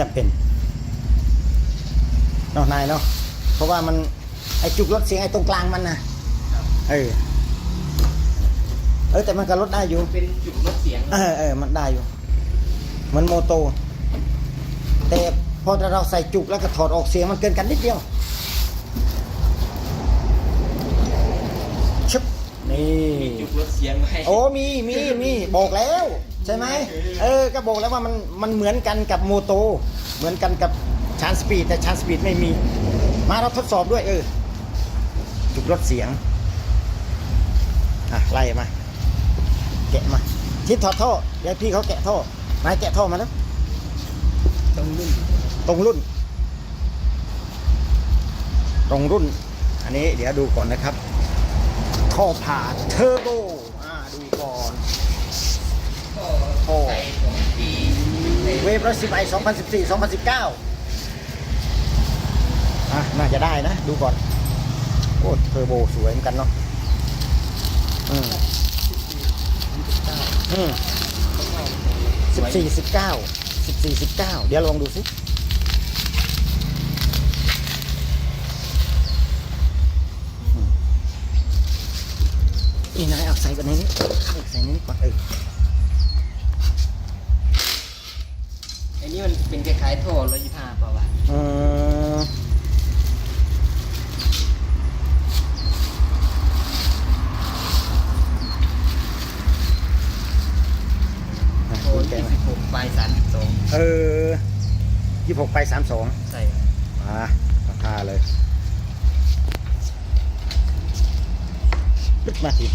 จำเป็นเนาะนายเนาะเพราะว่ามันไอจุกลดเสียงไอตรงกลางมันนะเออเออแต่มันก็ลดได้อยู่เป็นจุดลดเสียงเออเออมันได้อยู่เหมือนโมโต แต่พอเราใส่จุกแล้วก็ถอดออกเสียงมันเกินกันนิดเดียวชึบนี่จุดลดเสียงไว้โอ้มีมีมีบอกแล้ว ใช่ไหมเออก็บอกแล้วว่ามันมันเหมือนกันกับโมโต เหมือนกันกับชานสปีดแต่ชานสปีดไม่มี มาเราทดสอบด้วยเออจุกลดเสียงอะไล่มาแกะมาทิศถอดท่อเดี๋ยวพี่เขาแกะท่อมาแกะท่อมาแล้วตรงรุ่นตรงรุ่น ตรงรุ่น อันนี้เดี๋ยวดูก่อนนะครับ ท่อผ่าเทอร์โบอ่าดูก่อน เวฟร้อยสิบไอสองพันสิบสี่สองพันสิบเก้าอะ น่าจะได้นะ ดูก่อน โอ้เทอร์โบสวยเหมือนกันเนาะอืมอืมสิบสี่สิบเก้าสิบสี่สิบเก้าเดี๋ยวลองดูสิอีนายเอาใส่กันในนี้ใส่ในนี้ก่อนเออ นนี้มันเป็นคล้ายๆท่อร้อยยี่ห้าป่าวะเอออะโอ้ดูยแกะยี่มาสิบหกปลายสามสิบสองเออยี่หกไปสามสองใส่ครับอะราคาเลยปึ๊ดมาสิ